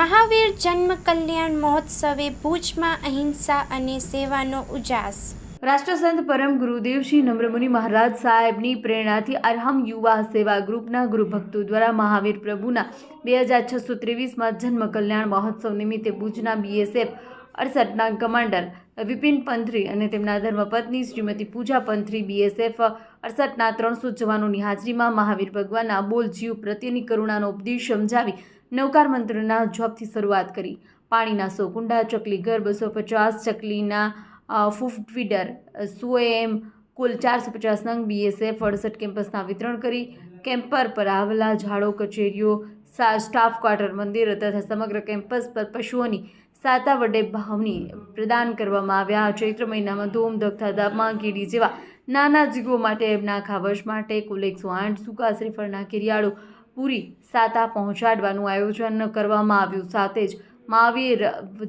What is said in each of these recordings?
મહાવીર જન્મ કલ્યાણ મહોત્સવે ભુજમાં અહિંસા અને સેવાનો ઉજાસ. રાષ્ટ્રસંત પરમ ગુરુદેવ શ્રી નમ્રમુનિ મહારાજ સાહેબની પ્રેરણાથી અરહમ યુવા સેવા ગ્રુપના ગુરુભક્તો દ્વારા મહાવીર પ્રભુના બે હજાર છસો ત્રેવીસમાં જન્મ કલ્યાણ મહોત્સવ નિમિત્તે ભુજના બીએસએફ અડસઠના કમાન્ડર વિપિન પંથરી અને તેમના ધર્મપત્ની શ્રીમતી પૂજા પંથરી બીએસએફ અડસઠના ત્રણસો જવાનોની હાજરીમાં મહાવીર ભગવાનના બોલ જીવ પ્રત્યેની કરુણાનો ઉપદેશ સમજાવી નવકાર મંત્રના જોબથી શરૂઆત કરી. પાણીના સો કુંડા, ચકલી ઘર બસો પચાસ, ચકલીના ફૂફ ફીડર કુલ ચારસો પચાસ નંગ બીએસએફ અડસઠ કેમ્પસના વિતરણ કરી. કેમ્પર પર આવેલા ઝાડો, કચેરીઓ સ્ટાફ ક્વાર્ટર મંદિર તથા સમગ્ર કેમ્પસ પર પશુઓની સાતા વડે ભાવની પ્રદાન કરવામાં આવ્યા. ચૈત્ર મહિનામાં ધૂમ તાપમાં કીડી જેવા નાના જીવો માટે એમના ખાવશ માટે કુલ એકસો આઠ સૂકા શ્રીફળના કિરિયાળો પૂરી સાતા પહોંચાડવાનું આયોજન કરવામાં આવ્યું સાથે જ મહાવીર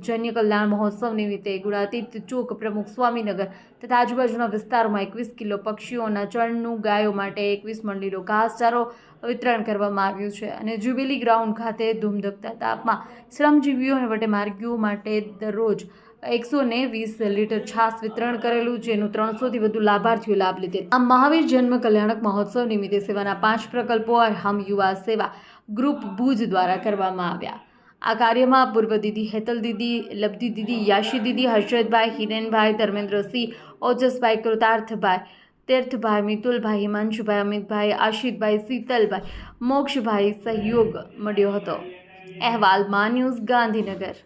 જન્ય કલ્યાણ મહોત્સવ નિમિત્તે ગુણાતીત ચોક પ્રમુખ સ્વામીનગર તથા આજુબાજુના વિસ્તારોમાં એકવીસ કિલો પક્ષીઓના ચણનું ગાયો માટે એકવીસ મંડીનો ઘાસચારો વિતરણ કરવામાં આવ્યું છે અને જ્યુબિલી ગ્રાઉન્ડ ખાતે ધૂમધકતા તાપમાં શ્રમજીવીઓ અને વટે માર્ગીઓ માટે દરરોજ એકસો ને વીસ લીટર છાસ વિતરણ કરેલું, જેનું ત્રણસોથી વધુ લાભાર્થીઓ લાભ લીધે. આ મહાવીર જન્મ કલ્યાણક મહોત્સવ નિમિત્તે સેવાના પાંચ પ્રકલ્પો અરહમ યુવા સેવા ગ્રુપ ભુજ દ્વારા કરવામાં આવ્યા. આ કાર્યમાં પૂર્વ દીદી હેતલ દીદી લબ્ધી દીદી યાશી દીદી, હર્ષદભાઈ, હિરેનભાઈ, ધર્મેન્દ્રસિંહ, ઓજસભાઈ, કૃતાર્થભાઈ, તીર્થભાઈ, મિતુલભાઈ, હિમાંશુભાઈ, અમિતભાઈ આશિતભાઈ શીતલભાઈ, મોક્ષભાઈ સહયોગ મળ્યો હતો. અહેવાલ મા ન્યૂઝ ગાંધીનગર.